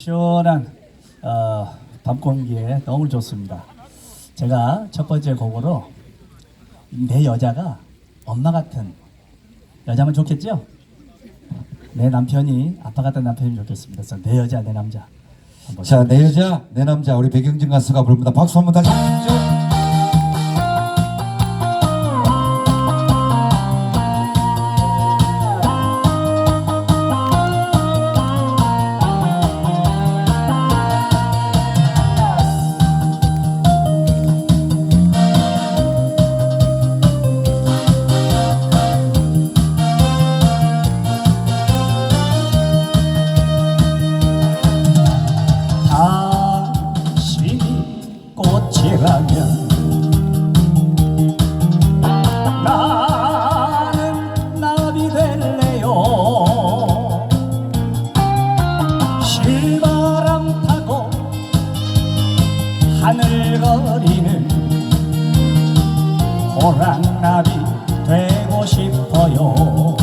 시원한 어, 밤 공기에 너무 좋습니다. 제가 첫 번째 곡으로 내 여자가 엄마 같은 여자면 좋겠죠? 내 남편이 아빠 같은 남편이면 좋겠습니다. 그래서 내 여자 내 남자 한번 자, 내 여자, 내 남자, 우리 백영진 가수가 부릅니다. 박수 한번 다시 주십시오. 꽃이라면 나는 나비 될래요. 실바람 타고 하늘거리는 호랑나비 되고 싶어요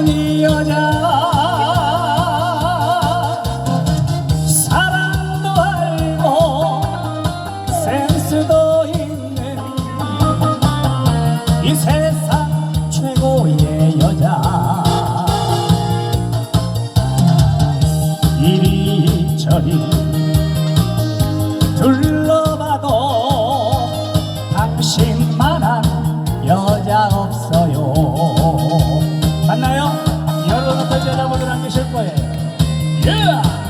좋은 여자. 사랑도 알고 센스도 있는 이 세상 최고의 여자. 이리저리 둘러봐도 당신만한 여자 없어요. 여자분들 안 계실 거예요. Yeah!